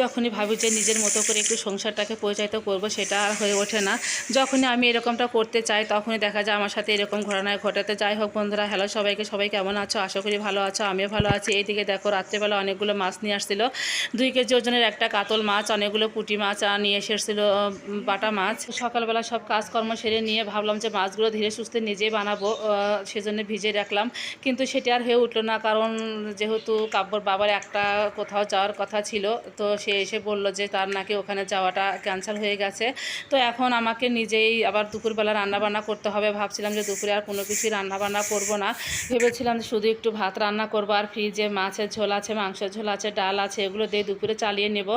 যখনই ভাবি যে নিজের মতো করে একটু সংসারটাকে পরিচালিত করব, সেটা আর হয়ে ওঠে না। যখনই আমি এরকমটা করতে চাই, তখনই দেখা যায় আমার সাথে এরকম ঘটনায় ঘটাতে। যাই হোক বন্ধুরা হ্যালো সবাইকে। সবাই কেমন আছো? আশা করি ভালো আছো, আমিও ভালো আছি। এইদিকে দেখো, রাত্রেবেলা অনেকগুলো মাছ নিয়ে আসছিল। দুই কেজি ওজনের একটা কাতল মাছ, অনেকগুলো পুঁটি মাছ নিয়ে এসেছিল বাটা মাছ। সকালবেলা সব কাজকর্ম সেরে নিয়ে ভাবলাম যে মাছগুলো ধীরে সুস্থে নিজেই বানাবো সেজন্য ভিজে রাখলাম। কিন্তু সেটা আর হয়ে উঠল না, কারণ যেহেতু কাব্যর বাবার একটা কোথাও যাওয়ার কথা ছিল, তো সে এসে বলল যে তার নাকি ওখানে যাওয়াটা ক্যান্সেল হয়ে গেছে। তো এখন আমাকে নিজেই আবার দুপুরবেলা রান্নাবান্না করতে হবে। ভাবছিলাম যে দুপুরে আর কোনো কিছুই রান্নাবান্না করব না। ভেবেছিলাম শুধু একটু ভাত রান্না করব আর ফ্রিজে মাছের ঝোল আছে, মাংসের ঝোল আছে, ডাল আছে, এগুলো দিয়ে দুপুরে চালিয়ে নেব।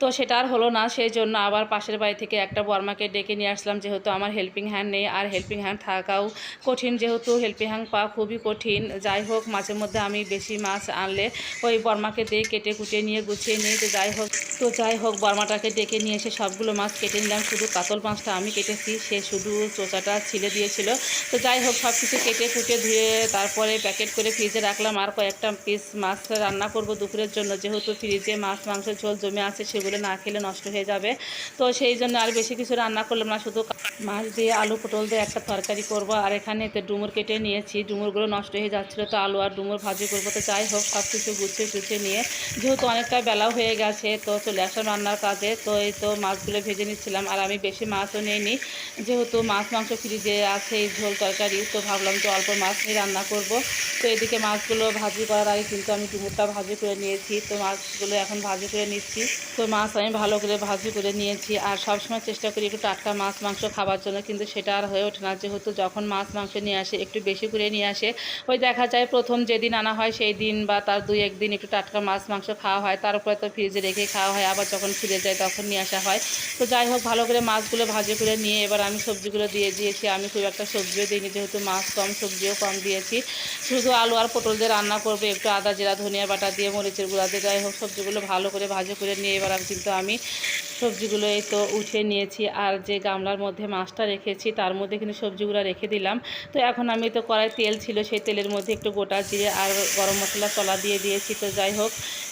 তো সেটা আর হলো না, সেই জন্য আবার পাশের বাড়ি থেকে একটা বর্মাকে ডেকে নিয়ে আসলাম। যেহেতু আমার হেল্পিং হ্যান্ড নেই আর হেল্পিং হ্যান্ড থাকাও কঠিন, যেহেতু হেল্পিং হ্যান্ড পাওয়া খুবই কঠিন। যাই হোক মাঝে মধ্যে আমি বেশি মাছ আনলে ওই বর্মাকে দিয়ে কেটে কুটে নিয়ে গুছিয়ে নিই। তো যাই হোক তো যাই হোক, বর্মাটাকে ডেকে নিয়ে এসে সবগুলো মাছ কেটে নিলাম। শুধু কাতল মাছটা আমি কেটেছি, সে শুধু চোচাটা ছিলে দিয়েছিল। তো যাই হোক সব কিছু কেটে কুটে ধুয়ে তারপরে প্যাকেট করে ফ্রিজে রাখলাম। আর কয়েকটা পিস মাছ রান্না করব দুপুরের জন্য। যেহেতু ফ্রিজে মাছ, মাংসের ঝোল জমে আছে, সেগুলো না খেলে নষ্ট হয়ে যাবে। তো সেই জন্য আর বেশি কিছু রান্না করলাম না, শুধু মাছ দিয়ে আলু পটল দিয়ে একটা তরকারি করব। আর এখানে তো ডুমুর কেটে নিয়েছি। ডুমুরগুলো নষ্ট হয়ে যাচ্ছিল, তো আলু আর ডুমুর ভাজি করব। তো যাই হোক সব কিছু গুছিয়ে টুছিয়ে নিয়ে, যেহেতু অনেকটা বেলাও হয়ে গেছে তো চলে আসলাম রান্নার কাজে। তো এই তো মাছগুলো ভেজে নিচ্ছিলাম, আর আমি বেশি মাছও নিইনি। যেহেতু মাছ, মাংস ফ্রিজে আছে ঝোল তরকারি, তো ভাবলাম যে অল্প মাছ নিয়ে রান্না করব। তো এদিকে মাছগুলো ভাজি করার আগে কিন্তু আমি ডুমুরটা ভাজি করে নিয়েছি। তো মাছগুলো এখন ভাজি করে নিচ্ছি। তো মাছ আমি ভালো করে ভাজি করে নিয়েছি, আর সবসময় চেষ্টা করি একটু টাটকা মাছ, মাংস খাবার জন্য, কিন্তু সেটা আর হয়ে ওঠে না। যেহেতু যখন মাছ, মাংস নিয়ে আসে, একটু বেশি করে নিয়ে আসে, ওই দেখা যায় প্রথম যেদিন আনা হয়, সেই দিন বা তার দুই, একদিন একটু টাটকা মাছ, মাংস খাওয়া হয়। তারপরে তো ফ্রিজে রেখে খাওয়া হয়, আবার যখন ফিরে যায় তখন নিয়ে আসা হয়। তো যাই হোক, ভালো করে মাছগুলো ভাজে করে নিয়ে এবার আমি সবজিগুলো দিয়ে দিয়েছি। আমি খুব একটা সবজিও দিইনি, যেহেতু মাছ কম, সবজিও কম দিয়েছি। শুধু আলু আর পটল দিয়ে রান্না করবে, একটু আদা, জিরা, ধনিয়া বাটা দিয়ে, মরিচের গুঁড়া দিয়ে। যাই হোক, সবজিগুলো ভালো করে ভাজে করে নিয়ে এবার আমি কিন্তু আমি সবজিগুলো এই তো উঠে নিয়েছি। আর যে গামলার মধ্যে মাছটা রেখেছি, তার মধ্যে কিন্তু সবজিগুলো রেখে দিলাম। তো এখন আমি তো কড়াই তেল ছিল, সেই তেলের মধ্যে একটু গোটা জিরে আর গরম মশলা তলা দিয়ে দিয়েছি। তো যাই হোক,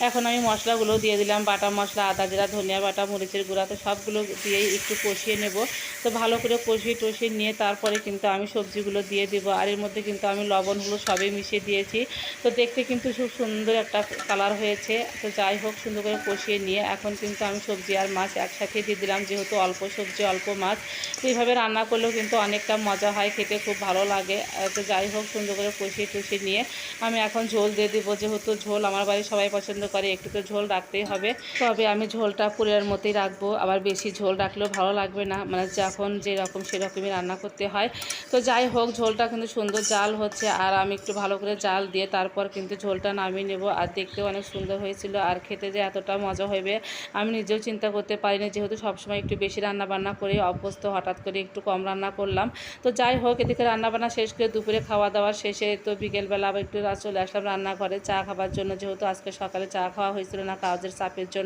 এখন আমি মশলাগুলো দিয়ে দিলাম, বাটা মশলা, আদা জিরা, ধনিয়া বাটা, মরিচের গুঁড়া, তো সবগুলো দিয়েই একটু কষিয়ে নেব। তো ভালো করে কষিয়ে টষিয়ে নিয়ে তারপরে কিন্তু আমি সবজিগুলো দিয়ে দেবো। আর এর মধ্যে কিন্তু আমি লবণগুলো সবই মিশিয়ে দিয়েছি। তো দেখতে কিন্তু খুব সুন্দর একটা কালার হয়েছে। তো যাই হোক, সুন্দর করে কষিয়ে নিয়ে এখন কিন্তু আমি সবজি আর মাছ একসাথে দিয়ে দিলাম, যেহেতু অল্প সবজি, অল্প মাছ। তো এইভাবে রান্না করলেও কিন্তু অনেকটা মজা হয়, খেতে খুব ভালো লাগে। তো যাই হোক, সুন্দর করে কষিয়ে টষিয়ে নিয়ে আমি এখন ঝোল দিয়ে দেবো। যেহেতু ঝোল আমার বাড়ির সবাই পছন্দ করে, একটু তো ঝোল রাখতেই হবে। তবে আমি ঝোলটা পুরের মতোই রাখব। আবার বেশি ঝোল রাখলেও ভালো লাগবে না। মানে যখন যেরকম সেরকমই রান্না করতে হয়। তো যাই হোক, ঝোলটা কিন্তু সুন্দর জাল হচ্ছে। আর আমি একটু ভালো করে জাল দিয়ে তারপর কিন্তু ঝোলটা নামিয়ে নেব। আর দেখতেও অনেক সুন্দর হয়েছিল। আর খেতে যে এতটা মজা হবে, আমি নিজেও চিন্তা করতে পারিনি। যেহেতু সবসময় একটু বেশি রান্না বান্না করে অভ্যস্ত, হঠাৎ করে একটু কম রান্না করলাম। তো যাই হোক, এদিকে রান্না বান্না শেষ করে দুপুরে খাওয়া দাওয়া শেষে তো বিকেলবেলা আবার একটু চলে আসলাম রান্নাঘরে। চা খাবার জন্য, যেহেতু আজকে সকালে চা খাওয়া হয়েছিল না, কাজের চাপের জন্য।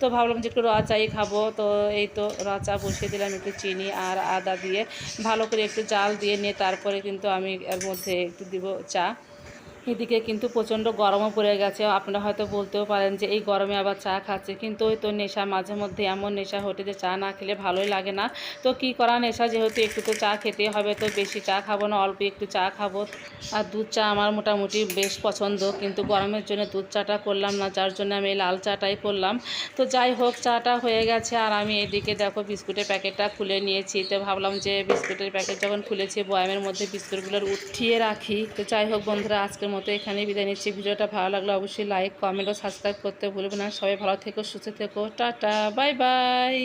তো ভাবলাম যে একটু র চাই খাব। তো এই তো র চা বসিয়ে দিলাম একটু চিনি আর আদা দিয়ে। ভালো করে একটু জাল দিয়ে নিয়ে তারপরে কিন্তু আমি এর মধ্যে একটু দিব চা। এদিকে কিন্তু প্রচণ্ড গরমও পড়ে গেছে। আপনারা হয়তো বলতেও পারেন যে এই গরমে আবার চা খাচ্ছে। কিন্তু ওই তো নেশা, মাঝে মধ্যে এমন নেশা হটে যে চা না খেলে ভালোই লাগে না। তো কি করা নেশা? যেহেতু একটু তো চা খেতে হবে, তো বেশি চা খাব না, অল্প একটু চা খাব। আর দুধ চা আমার মোটামুটি বেশ পছন্দ। কিন্তু গরমের জন্য দুধ চাটা করলাম না, যার জন্য আমি লাল চাটাই করলাম। তো যাই হোক, চাটা হয়ে গেছে আর আমি এদিকে দেখো বিস্কুটের প্যাকেটটা খুলে নিয়েছি। তো ভাবলাম যে বিস্কুটের প্যাকেট যখন খুলেছি, বয়ামের মধ্যে বিস্কুটগুলোর উঠিয়ে রাখি। তো যাই হোক বন্ধুরা, আজকের মতো এখানেই বিদায় নিচ্ছি। ভিডিওটা ভালো লাগলে অবশ্যই লাইক কমেন্ট ও সাবস্ক্রাইব করতে ভুলবেন না। সবাই ভালো থেকো, সুস্থ থেকো। Tata bye bye